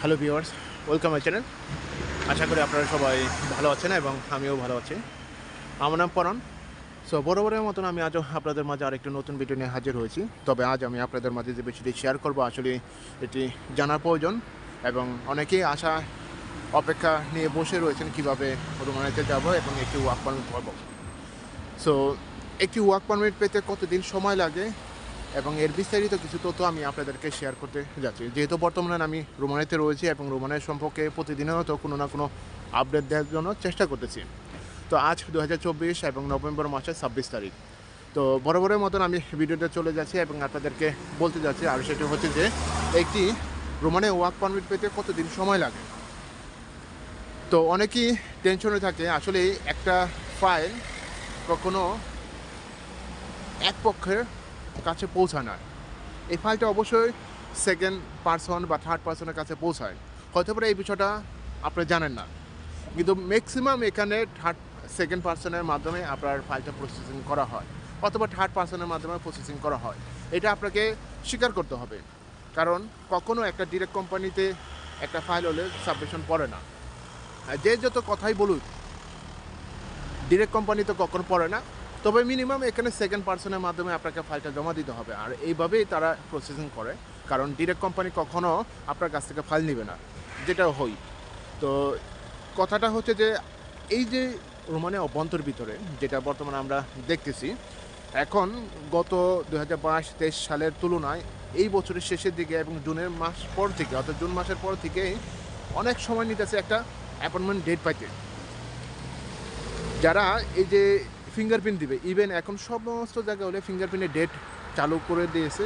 Hello viewers welcome my channel আশা করি আপনারা সবাই ভালো আছেন এবং আমিও ভালো আছি। আমার নাম পরান সো বরাবরের মতন আমি আজও আপনাদের মাঝে আরেকটি নতুন ভিডিও নিয়ে হাজির হয়েছি। তবে আজ আমি আপনাদের মাঝে যে বিষয়টি শেয়ার করব, আসলে এটি জানার প্রয়োজন এবং অনেকেই আশা, অপেক্ষা নিয়ে বসে রয়েছেন কীভাবে রোমানিতে যাব এবং একটি ওয়ার্ক পারমিট পাবো সো একটি ওয়ার্ক পারমিট পেতে কতদিন সময় লাগে? এবং এর বিস্তারিত কিছু তথ্য আমি আপনাদেরকে শেয়ার করতে যাচ্ছি। যেহেতু বর্তমানে আমি রোমানিতে রয়েছি এবং রোমানের সম্পর্কে প্রতিদিনত কোনো না কোনো আপডেট দেওয়ার জন্য চেষ্টা করতেছি। তো আজ দু হাজার চব্বিশ এবং নভেম্বর মাসের ছাব্বিশ তারিখ। তো বরাবরের মতন আমি ভিডিওতে চলে যাচ্ছি এবং আপনাদেরকে বলতে যাচ্ছি, আর সেটি হচ্ছে যে একটি রোমানে ওয়ার্ক পারমিট পেতে কতদিন সময় লাগে? তো অনেকেই টেনশনে থাকে, আসলে একটা ফাইল কখনো এক পক্ষের কাছে পৌঁছায় না। এই ফাইলটা অবশ্যই সেকেন্ড পার্সন বা থার্ড পার্সনের কাছে পৌঁছায়। হয়তো এই বিষয়টা আপনি জানেন না। কিন্তু ম্যাক্সিমাম এখানে থার্ড সেকেন্ড পার্সনের মাধ্যমে আপনার ফাইলটা প্রসেসিং করা হয়। অথবা থার্ড পার্সনের মাধ্যমে প্রসেসিং করা হয়। এটা আপনাকে স্বীকার করতে হবে। কারণ কখনও একটা ডিরেক্ট কোম্পানিতে একটা ফাইল হলে সাবমিশন পড়ে না। যে যত কথাই বলুক ডিরেক্ট কোম্পানি তো কখনো পড়ে না। তবে মিনিমাম এখানে সেকেন্ড পার্সনের মাধ্যমে আপনাকে ফাইলটা জমা দিতে হবে। আর এইভাবেই তারা প্রসেসিং করে। কারণ ডিরেক্ট কোম্পানি কখনো আপনার কাছ থেকে ফাইল নেবে না, যেটা হই। তো কথাটা হচ্ছে যে, এই যে রোমানের অভ্যন্তর ভিতরে, যেটা বর্তমানে আমরা দেখতেছি, এখন গত দু হাজার বাইশ তেইশ সালের তুলনায় এই বছরের শেষের দিকে এবং জুনের মাস পর থেকে, অর্থাৎ জুন মাসের পর থেকেই অনেক সময় নিতেছে একটা অ্যাপয়েন্টমেন্ট ডেট পাইতে। যারা এই যে ফিঙ্গারপ্রিন্ট দিবে। ইভেন এখন সমস্ত জায়গায় হলে ফিঙ্গারপ্রিন্টের ডেট চালু করে দিয়েছে।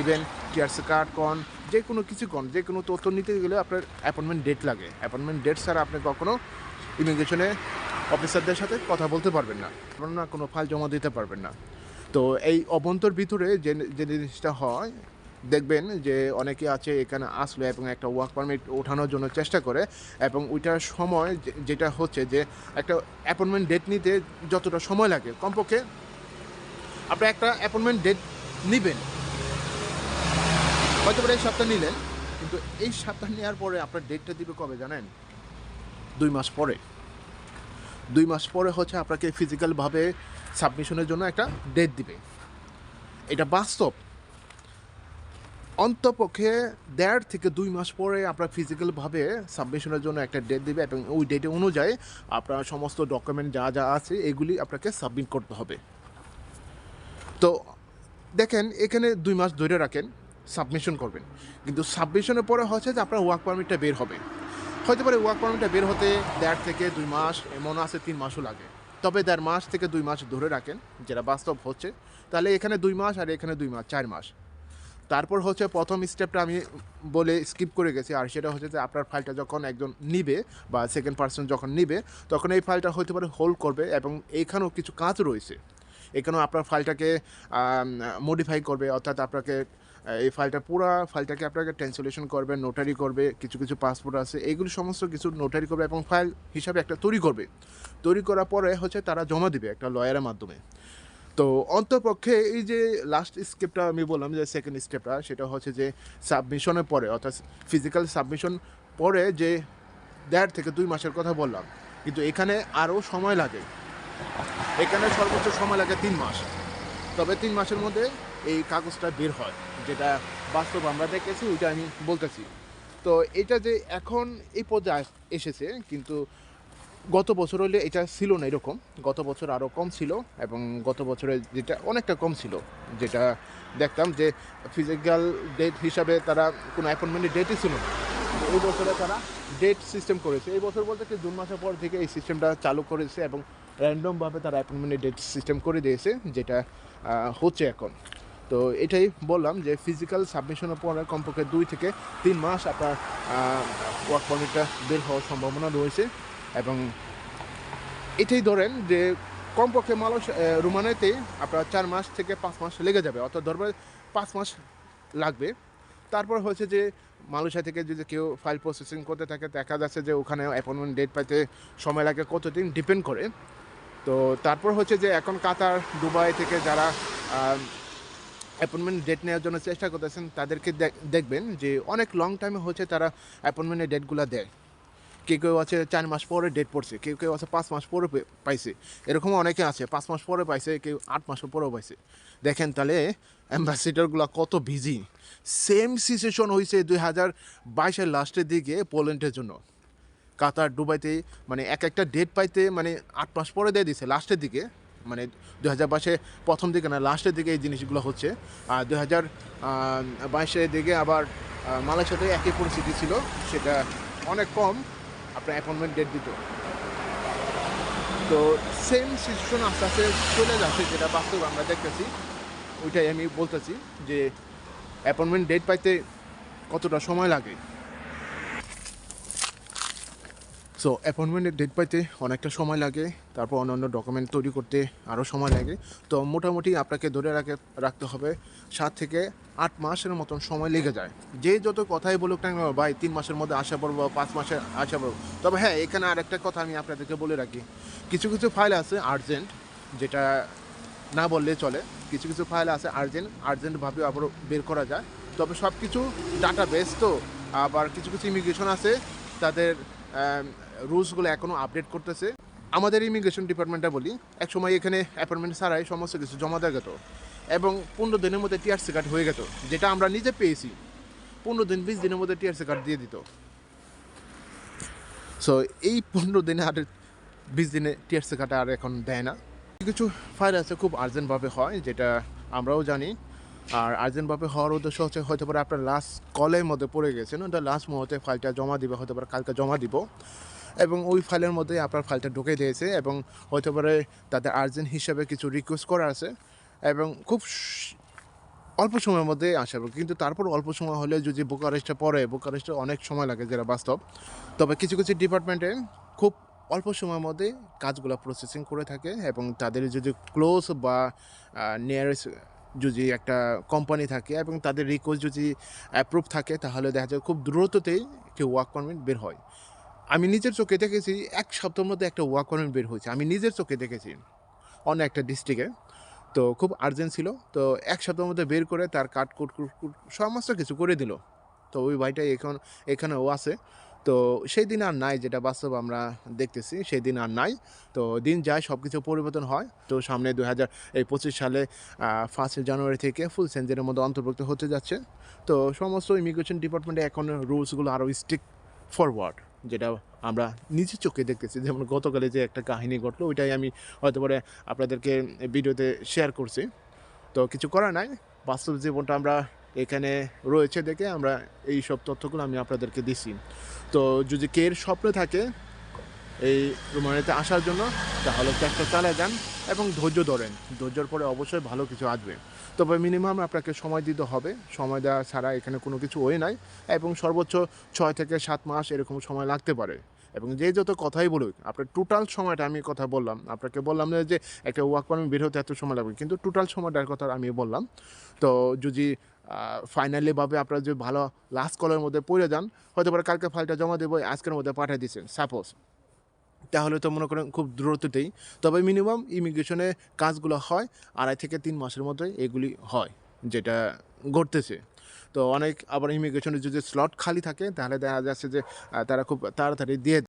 ইভেন টিআরস কার্ড কন যে কোনো কিছু কন যে কোনো তথ্য নিতে গেলে আপনার অ্যাপয়েন্টমেন্ট ডেট লাগে। অ্যাপয়েন্টমেন্ট ডেট ছাড়া আপনি কখনো ইমিগ্রেশনে অফিসারদের সাথে কথা বলতে পারবেন না। আপনার কোনো ফাইল জমা দিতে পারবেন না। তো এই অভ্যন্তর ভিতরে যে যে জিনিসটা হয় দেখবেন যে অনেকে আছে এখানে আসলো এবং একটা ওয়ার্ক পারমিট ওঠানোর জন্য চেষ্টা করে এবং ওইটার সময় যেটা হচ্ছে যে একটা অ্যাপয়েন্টমেন্ট ডেট নিতে যতটা সময় লাগে। কমপক্ষে আপনি একটা অ্যাপয়েন্টমেন্ট ডেট নেবেন। হয়তো এই সপ্তাহ নিলেন, কিন্তু এই সপ্তাহ নেওয়ার পরে আপনার ডেটটা দিবে কবে জানেন? দুই মাস পরে। দুই মাস পরে হচ্ছে আপনাকে ফিজিক্যালভাবে সাবমিশনের জন্য একটা ডেট দিবে। এটা বাস্তব। অন্তপক্ষে দেড় থেকে দুই মাস পরে আপনার ফিজিক্যালভাবে সাবমিশনের জন্য একটা ডেট দেবে এবং ওই ডেটে অনুযায়ী আপনার সমস্ত ডকুমেন্ট যা যা আছে এগুলি আপনাকে সাবমিট করতে হবে। তো দেখেন, এখানে দুই মাস ধরে রাখেন সাবমিশন করবেন। কিন্তু সাবমিশনের পরে হচ্ছে যে আপনার ওয়ার্ক পারমিটটা বের হবে। হয়তো পারে ওয়ার্ক পারমিটটা বের হতে দেড় থেকে দুই মাস, এমন আছে তিন মাসও লাগে। তবে দেড় মাস থেকে দুই মাস ধরে রাখেন, যেটা বাস্তব হচ্ছে। তাহলে এখানে দুই মাস আর এখানে দুই মাস, চার মাস। তারপর হচ্ছে প্রথম স্টেপটা আমি বলে স্কিপ করে গেছি, আর সেটা হচ্ছে যে আপনার ফাইলটা যখন একজন নিবে বা সেকেন্ড পার্সন যখন নিবে, তখন এই ফাইলটা হতে পারে হোল্ড করবে এবং এইখানেও কিছু কাজ রয়েছে। এখানেও আপনার ফাইলটাকে মডিফাই করবে, অর্থাৎ আপনাকে এই ফাইলটা পুরো ফাইলটাকে আপনাকে ট্রান্সলেশন করবে নোটারি করবে, কিছু কিছু পাসপোর্ট আছে এইগুলো সমস্ত কিছু নোটারি করবে এবং ফাইল হিসাবে একটা তৈরি করবে। তৈরি করার পরে হচ্ছে তারা জমা দিবে একটা লয়ারের মাধ্যমে। তো অন্তপক্ষে এই যে লাস্ট স্টেপটা আমি বললাম যে সেকেন্ড স্টেপটা সেটা হচ্ছে যে সাবমিশনের পরে, অর্থাৎ ফিজিক্যাল সাবমিশন পরে যে দেড় থেকে দুই মাসের কথা বললাম, কিন্তু এখানে আরও সময় লাগে। এখানে সর্বোচ্চ সময় লাগে তিন মাস। তবে তিন মাসের মধ্যে এই কাগজটা বের হয়, যেটা বাস্তব আমরা দেখেছি, ওইটা আমি বলতেছি। তো এটা যে এখন এই পর্যায়ে এসেছে, কিন্তু গত বছর হলে এটা ছিল না এরকম। গত বছর আরও কম ছিল এবং গত বছরে যেটা অনেকটা কম ছিল। যেটা দেখতাম যে ফিজিক্যাল ডেট হিসাবে তারা কোনো অ্যাপয়েন্টমেন্টের ডেটই ছিল না। এই বছরে তারা ডেট সিস্টেম করেছে। এই বছর বলতে কি জুন মাসের পর থেকে এই সিস্টেমটা চালু করেছে এবং র্যান্ডমভাবে তারা অ্যাপয়েন্টমেন্টের ডেট সিস্টেম করে দিয়েছে, যেটা হচ্ছে এখন। তো এটাই বললাম যে ফিজিক্যাল সাবমিশনের পরে কমপক্ষে দুই থেকে তিন মাস আপনার ওয়ার্ক পারমিটটা বের হওয়ার সম্ভাবনা রয়েছে এবং এটাই ধরেন যে কমপক্ষে মানুষ রোমানেতে আপনার চার মাস থেকে পাঁচ মাস লেগে যাবে, অর্থাৎ ধরবে পাঁচ মাস লাগবে। তারপর হচ্ছে যে মালয়েশিয়া থেকে যদি কেউ ফাইল প্রসেসিং করতে থাকে, দেখা যাচ্ছে যে ওখানে অ্যাপয়েন্টমেন্ট ডেট পাইতে সময় লাগে, কতদিন ডিপেন্ড করে। তো তারপর হচ্ছে যে এখন কাতার, দুবাই থেকে যারা অ্যাপয়েন্টমেন্ট ডেট নেওয়ার জন্য চেষ্টা করতেছেন, তাদেরকে দেখ- দেখবেন যে অনেক লং টাইমে হচ্ছে তারা অ্যাপয়েন্টমেন্টের ডেটগুলো দেয়। কেউ কেউ আছে চার মাস পরে ডেট পড়ছে, কেউ কেউ আছে পাঁচ মাস পরে পাইছে। এরকম অনেকে আছে, পাঁচ মাস পরে পাইছে, কেউ আট মাস পরেও পাইছে। দেখেন তাহলে অ্যাম্বাসিডারগুলো কত বিজি সেম সিচুয়েশন হয়েছে দুই হাজার বাইশের লাস্টের দিকে পোল্যান্ডের জন্য। কাতার, দুবাইতে মানে এক একটা ডেট পাইতে মানে আট মাস পরে দিয়ে দিছে লাস্টের দিকে। মানে দু হাজার বাইশে প্রথম দিকে না লাস্টের দিকে এই জিনিসগুলো হচ্ছে। আর দু হাজার বাইশের দিকে আবার মালয়েশিয়াতে একই পরিস্থিতি ছিল, সেটা অনেক কম। আপনার অ্যাপয়েন্টমেন্ট ডেট দিত। তো সেম সিচুয়েশন আস্তে আস্তে চলে যাচ্ছে, যেটা বাস্তব আমরা দেখতেছি। ওইটাই আমি বলতেছি যে অ্যাপয়েন্টমেন্ট ডেট পাইতে কতটা সময় লাগে? সো অ্যাপয়েন্টমেন্টের ডেট পাইতে অনেকটা সময় লাগে, তারপর অন্যান্য ডকুমেন্ট তৈরি করতে আরও সময় লাগে। তো মোটামুটি আপনাকে ধরে রাখে, রাখতে হবে, সাত থেকে আট মাসের মতন সময় লেগে যায়। যে যত কথাই বলুক না ভাই, তিন মাসের মধ্যে আসা পড়ব পাঁচ মাসে আসা পড়ব তবে হ্যাঁ এখানে আরেকটা কথা আমি আপনাদেরকে বলে রাখি। কিছু কিছু ফাইল আছে আর্জেন্ট যেটা না বললে চলে। কিছু কিছু ফাইল আছে আর্জেন্ট আর্জেন্টভাবে আবার বের করা যায়। তবে সব কিছু ডাটা বেস তো, আবার কিছু কিছু ইমিগ্রেশন আছে, তাদের রুলসগুলো এখনও আপডেট করতেছে। আমাদের ইমিগ্রেশন ডিপার্টমেন্টটা বলি এক সময় এখানে অ্যাপয়েন্টমেন্ট ছাড়াই সমস্ত কিছু জমা দেওয়া গেত এবং পনেরো দিনের মধ্যে টিআরসি কার্ড হয়ে যেত যেটা আমরা নিজে পেয়েছি। পনেরো দিন, বিশ দিনের মধ্যে টিআরসি কার্ড দিয়ে দিত। সো এই পনেরো দিনে আর বিশ দিনে টিআরসি কার্ড আর এখন দেয় না। কিছু ফাইল আছে খুব আর্জেন্টভাবে হয়, যেটা আমরাও জানি। আর আর্জেন্টভাবে হওয়ার উদ্দেশ্য হচ্ছে হয়তো পারে আপনার লাস্ট কলের মধ্যে পড়ে গেছেন ওটা লাস্ট মুহূর্তে ফাইলটা জমা দিবে, হয়তো পারে কালকে জমা দিব। এবং ওই ফাইলের মধ্যে আপনার ফাইলটা ঢুকে দিয়েছে এবং হয়তো পারে তাদের আর্জেন্ট হিসাবে কিছু রিকোয়েস্ট করা আছে এবং খুব অল্প সময়ের মধ্যে আসবে। কিন্তু তারপর অল্প সময় হলে যদি বুকারেস্টে পড়ে বুকারেস্টে অনেক সময় লাগে যারা বাস্তব। তবে কিছু কিছু ডিপার্টমেন্টে খুব অল্প সময়ের মধ্যে কাজগুলো প্রসেসিং করে থাকে এবং তাদের যদি ক্লোজ বা নিয়ারেস্ট যদি একটা কোম্পানি থাকে এবং তাদের রিকোয়েস্ট যদি অ্যাপ্রুভ থাকে, তাহলে দেখা যায় খুব দ্রুততেই কেউ ওয়ার্ক পারমিট বের হয়। আমি নিজের চোখে দেখেছি, এক সপ্তাহের মধ্যে একটা ওয়ার্ক পারমিট বের হয়েছে। আমি নিজের চোখে দেখেছি। অন্য একটা ডিস্ট্রিক্টে তো খুব আর্জেন্ট ছিল। তো এক সপ্তাহের মধ্যে বের করে তার কাট কুট কুট সমস্ত কিছু করে দিল। তো ওই ভাইটাই এখন, এখানেও আছে। তো সেই দিন আর নাই, যেটা বাস্তব আমরা দেখতেছি, সেই দিন আর নাই। তো দিন যায় সব কিছু পরিবর্তন হয়। তো সামনে দু হাজার এই পঁচিশ সালে ফার্স্ট জানুয়ারি থেকে ফুল সেঞ্চুরির মধ্যে অন্তর্ভুক্ত হতে যাচ্ছে। তো সমস্ত ইমিগ্রেশন ডিপার্টমেন্টে এখন রুলসগুলো আরও স্ট্রিক্ট ফরওয়ার্ড যেটা আমরা নিজের চোখে দেখতেছি। যেমন গতকালে যে একটা কাহিনী ঘটলো, ওইটাই আমি হয়তো পরে আপনাদেরকে ভিডিওতে শেয়ার করছি। তো কিছু করার নাই, বাস্তব জীবনটা আমরা এখানে রয়েছে দেখে আমরা এই সব তথ্যগুলো আমি আপনাদেরকে দিছি। তো যদি কের স্বপ্নে থাকে এই রোমানিতে আসার জন্য, তাহলে চেষ্টা চালিয়ে যান এবং ধৈর্য ধরেন। ধৈর্যর পরে অবশ্যই ভালো কিছু আসবে। তবে মিনিমাম আপনাকে সময় দিতে হবে। সময় দেওয়া ছাড়া এখানে কোনো কিছু ওয়ে নাই এবং সর্বোচ্চ ছয় থেকে সাত মাস এরকম সময় লাগতে পারে। এবং যে যত কথাই বলুক, আপনার টোটাল সময়টা আমি কথা বললাম, আপনাকে বললাম না যে একটা ওয়ার্ক পারমিট বের হতে এত সময় লাগবে, কিন্তু টোটাল সময়টার কথা আমি বললাম। তো যদি ফাইনালিভাবে আপনারা যদি ভালো লাস্ট কলের মধ্যে পড়ে যান, হয়তো পারে কালকে ফাইলটা জমা দেবো, আজকের মধ্যে পাঠিয়ে দিচ্ছেন। সাপোজ তাহলে তো মনে করেন খুব দ্রুততেই তবে মিনিমাম ইমিগ্রেশনে কাজগুলো হয়, আড়াই থেকে তিন মাসের মধ্যে এগুলি হয়, যেটা ঘটতেছে। তো অনেক আবার ইমিগ্রেশনে যদি স্লট খালি থাকে, তাহলে দেখা যাচ্ছে যে তারা খুব তাড়াতাড়ি দিয়ে